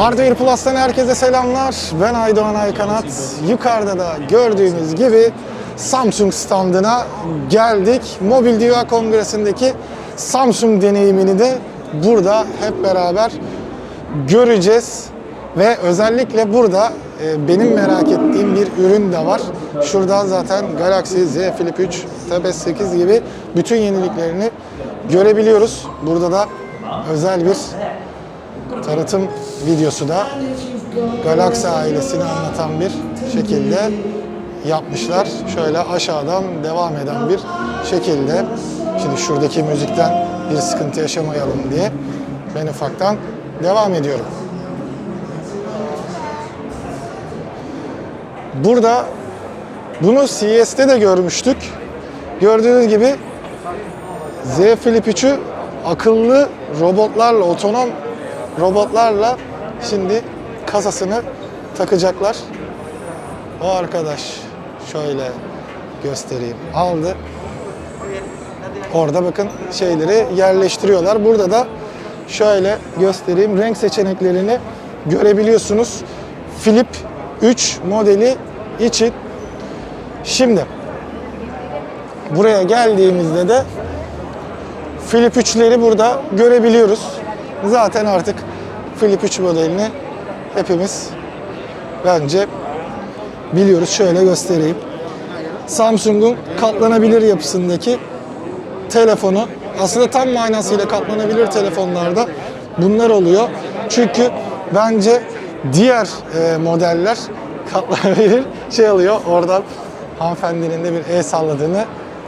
Hardware Plus'tan herkese selamlar. Ben Aydoğan Aykanat. Yukarıda da gördüğünüz gibi Samsung standına geldik. Mobil Dünya Kongresi'ndeki Samsung deneyimini de burada hep beraber göreceğiz. Ve özellikle burada e, benim merak ettiğim bir ürün de var. Şurada zaten Galaxy Z Flip 3, Tab S8 gibi bütün yeniliklerini görebiliyoruz. Burada da özel bir tanıtım videosu da Galaxy ailesini anlatan bir şekilde yapmışlar. Şöyle aşağıdan devam eden bir şekilde. Şimdi şuradaki müzikten bir sıkıntı yaşamayalım diye ben ufaktan devam ediyorum. Burada bunu CES'te de görmüştük. Gördüğünüz gibi Z Flip 3'ü akıllı robotlarla, otonom robotlarla şimdi kasasını takacaklar. O arkadaş şöyle göstereyim. Aldı. Orada bakın şeyleri yerleştiriyorlar. Burada da şöyle göstereyim. Renk seçeneklerini görebiliyorsunuz. Flip 3 modeli için. Şimdi buraya geldiğimizde de Flip 3'leri burada görebiliyoruz. Zaten artık Flip 3 modelini hepimiz bence biliyoruz. Şöyle göstereyim. Samsung'un katlanabilir yapısındaki telefonu aslında tam manasıyla katlanabilir telefonlarda bunlar oluyor. Çünkü bence diğer e, modeller katlanabilir şey alıyor. Oradan hanımefendinin de bir el salladığını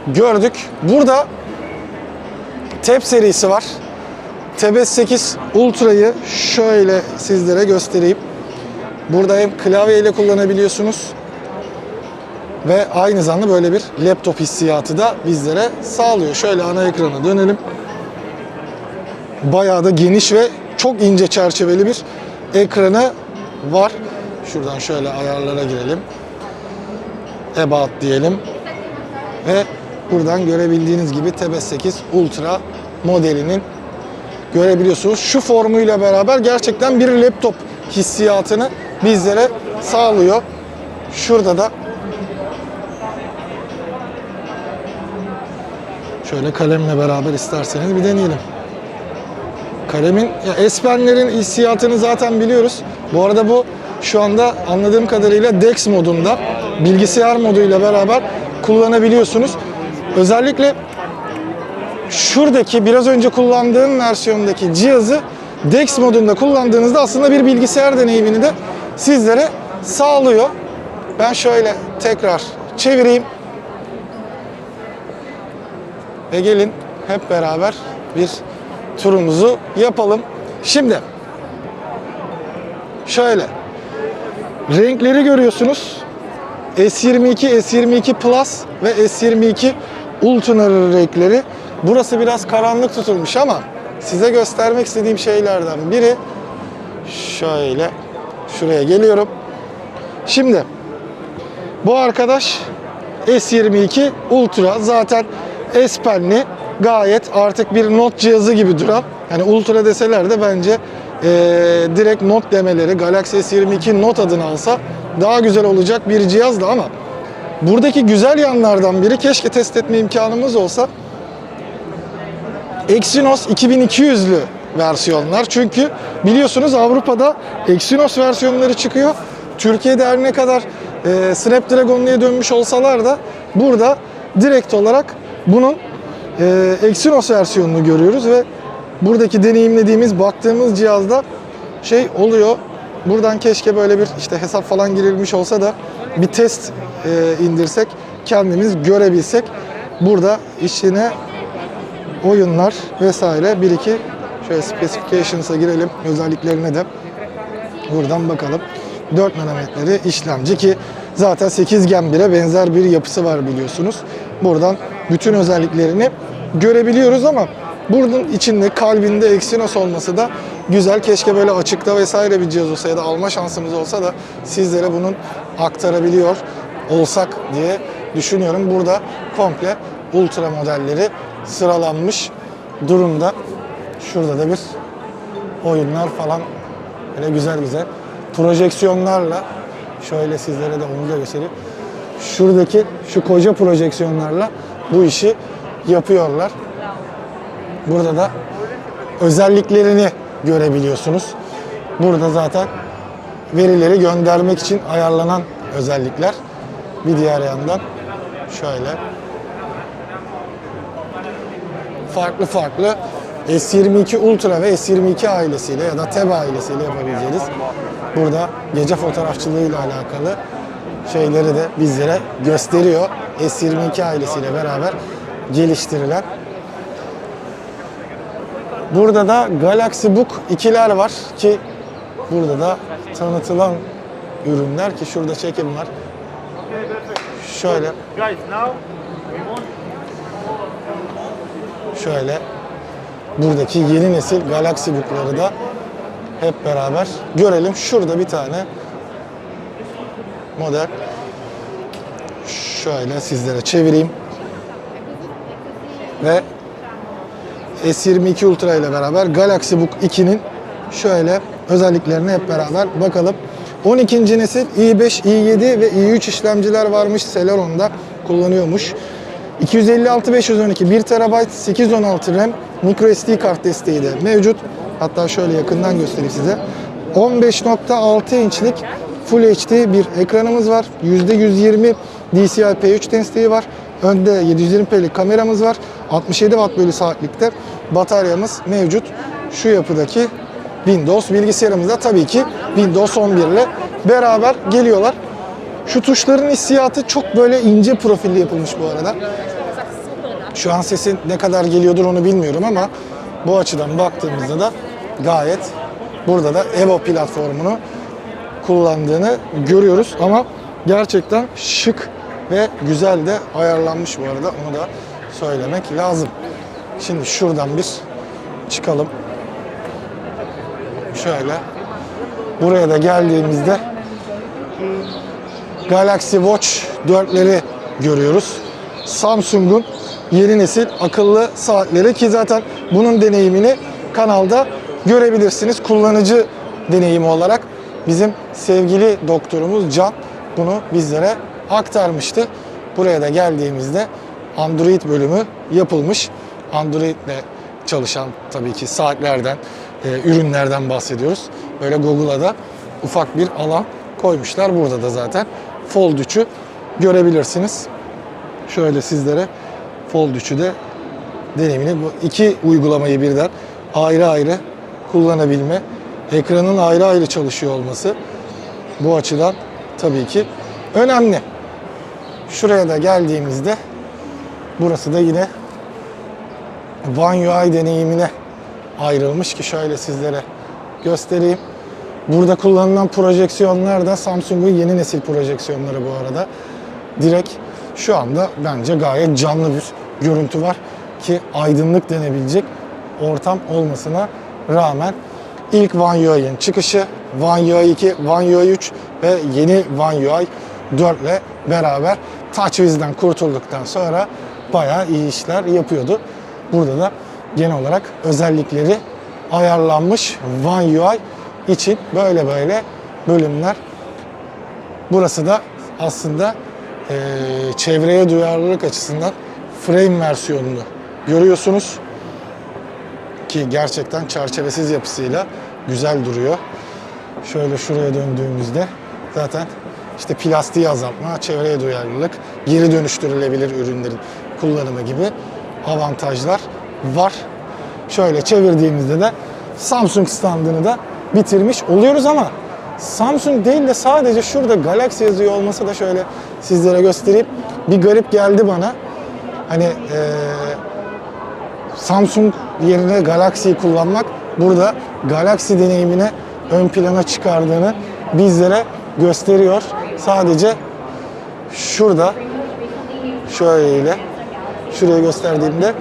gördük. Burada Tab serisi var. Tab S8 Ultra'yı şöyle sizlere göstereyim. Burada hem klavye ile kullanabiliyorsunuz ve aynı zamanda böyle bir laptop hissiyatı da bizlere sağlıyor. Şöyle ana ekrana dönelim. Bayağı da geniş ve çok ince çerçeveli bir ekranı var. Şuradan şöyle ayarlara girelim. About diyelim. Ve buradan görebildiğiniz gibi Tab S8 Ultra modelinin görebiliyorsunuz. Şu formuyla beraber gerçekten bir laptop hissiyatını bizlere sağlıyor. Şurada da şöyle kalemle beraber isterseniz bir deneyelim. Kalemin, ya S Pen'lerin hissiyatını zaten biliyoruz. Bu arada bu şu anda anladığım kadarıyla DeX modunda bilgisayar moduyla beraber kullanabiliyorsunuz. Özellikle şuradaki biraz önce kullandığım versiyondaki cihazı DeX modunda kullandığınızda aslında bir bilgisayar deneyimini de sizlere sağlıyor. Ben şöyle tekrar çevireyim. Ve gelin hep beraber bir turumuzu yapalım. Şimdi şöyle renkleri görüyorsunuz. S22, S22 Plus ve S22 Ultra renkleri. Burası biraz karanlık tutulmuş ama size göstermek istediğim şeylerden biri şöyle şuraya geliyorum. Şimdi bu arkadaş S22 Ultra zaten S Pen'li gayet artık bir not cihazı gibi duran yani Ultra deseler de bence eee, direkt not demeleri Galaxy S22 Note adını alsa daha güzel olacak bir cihazdı ama buradaki güzel yanlardan biri keşke test etme imkanımız olsa Exynos 2200'lü versiyonlar. Çünkü biliyorsunuz Avrupa'da Exynos versiyonları çıkıyor. Türkiye'de her ne kadar e, Snapdragon'luya dönmüş olsalar da burada direkt olarak bunun e, Exynos versiyonunu görüyoruz ve buradaki deneyimlediğimiz, baktığımız cihazda şey oluyor. Buradan keşke böyle bir işte hesap falan girilmiş olsa da bir test e, indirsek, kendimiz görebilsek. Burada içine oyunlar vesaire bir iki şöyle specifications'a girelim özelliklerine de buradan bakalım. 4 nanometreleri işlemci ki zaten 8 Gen 1'e benzer bir yapısı var biliyorsunuz. Buradan bütün özelliklerini görebiliyoruz ama bunun içinde kalbinde Exynos olması da güzel. Keşke böyle açıkta vesaire bir cihaz olsa ya da alma şansımız olsa da sizlere bunun aktarabiliyor olsak diye düşünüyorum. Burada komple ultra modelleri sıralanmış durumda. Şurada da bir oyunlar falan Böyle güzel güzel projeksiyonlarla şöyle sizlere de onu da göstereyim. Şuradaki şu koca projeksiyonlarla bu işi yapıyorlar. Burada da özelliklerini görebiliyorsunuz. Burada zaten verileri göndermek için ayarlanan özellikler. Bir diğer yandan şöyle farklı farklı S22 Ultra ve S22 ailesiyle ya da TEB ailesiyle yapabileceğiniz burada gece fotoğrafçılığıyla alakalı şeyleri de bizlere gösteriyor. S22 ailesiyle beraber geliştirilen. Burada da Galaxy Book 2'ler var ki burada da tanıtılan ürünler ki şurada çekim var. Şöyle şöyle buradaki yeni nesil Galaxy Book'ları da hep beraber görelim. Şurada bir tane model. Şöyle sizlere çevireyim. Ve S22 Ultra ile beraber Galaxy Book 2'nin şöyle özelliklerine hep beraber bakalım. 12. nesil i5, i7 ve i3 işlemciler varmış. Celeron'da kullanıyormuş. 256 512 1 TB 816 RAM micro SD kart desteği de mevcut. Hatta şöyle yakından göstereyim size. 15.6 inçlik Full HD bir ekranımız var. %120 DCI P3 desteği var. Önde 720p'lik kameramız var. 67 Watt bölü saatlikte bataryamız mevcut. Şu yapıdaki Windows bilgisayarımızda tabii ki Windows 11 ile beraber geliyorlar. Şu tuşların hissiyatı çok böyle ince profilli yapılmış bu arada. Şu an sesin ne kadar geliyordur onu bilmiyorum ama bu açıdan baktığımızda da gayet burada da Evo platformunu kullandığını görüyoruz ama gerçekten şık ve güzel de ayarlanmış bu arada onu da söylemek lazım. Şimdi şuradan bir çıkalım. Şöyle buraya da geldiğimizde Galaxy Watch 4'leri görüyoruz. Samsung'un yeni nesil akıllı saatleri ki zaten bunun deneyimini kanalda görebilirsiniz. Kullanıcı deneyimi olarak bizim sevgili doktorumuz Can bunu bizlere aktarmıştı. Buraya da geldiğimizde Android bölümü yapılmış. Android ile çalışan tabii ki saatlerden, e, ürünlerden bahsediyoruz. Böyle Google'a da ufak bir alan koymuşlar. Burada da zaten Fold 3'ü görebilirsiniz. Şöyle sizlere Fold 3'ü de deneyimini bu iki uygulamayı birden ayrı ayrı kullanabilme, ekranın ayrı ayrı çalışıyor olması bu açıdan tabii ki önemli. Şuraya da geldiğimizde burası da yine One UI deneyimine ayrılmış ki şöyle sizlere göstereyim. Burada kullanılan projeksiyonlar da Samsung'un yeni nesil projeksiyonları bu arada. Direkt şu anda bence gayet canlı bir görüntü var ki aydınlık denebilecek ortam olmasına rağmen ilk One UI'nin çıkışı One UI 2, One UI 3 ve yeni One UI 4 ile beraber TouchWiz'den kurtulduktan sonra bayağı iyi işler yapıyordu. Burada da genel olarak özellikleri ayarlanmış One UI için böyle böyle bölümler. Burası da aslında eee, çevreye duyarlılık açısından frame versiyonunu görüyorsunuz ki gerçekten çerçevesiz yapısıyla güzel duruyor. Şöyle şuraya döndüğümüzde zaten işte plastiği azaltma, çevreye duyarlılık, geri dönüştürülebilir ürünlerin kullanımı gibi avantajlar var. Şöyle çevirdiğimizde de Samsung standını da bitirmiş oluyoruz ama Samsung değil de sadece şurada Galaxy yazıyor olması da şöyle sizlere göstereyim. Bir garip geldi bana. Hani eee Samsung yerine Galaxy'yi kullanmak burada Galaxy deneyimine ön plana çıkardığını bizlere gösteriyor. Sadece şurada şöyle şuraya gösterdiğimde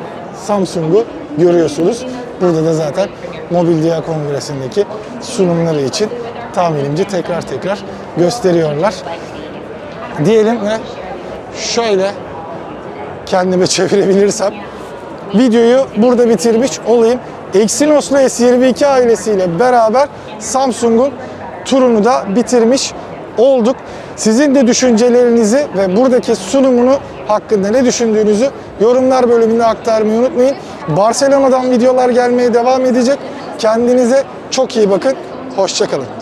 Samsung'u görüyorsunuz. Burada da zaten Mobil Dia Kongresi'ndeki sunumları için tahminimce tekrar tekrar gösteriyorlar. Diyelim ve şöyle kendime çevirebilirsem videoyu burada bitirmiş olayım. Exynos'la S22 ailesiyle beraber Samsung'un turunu da bitirmiş olduk. Sizin de düşüncelerinizi ve buradaki sunumunu hakkında ne düşündüğünüzü yorumlar bölümünde aktarmayı unutmayın. Barcelona'dan videolar gelmeye devam edecek. Kendinize çok iyi bakın. Hoşçakalın.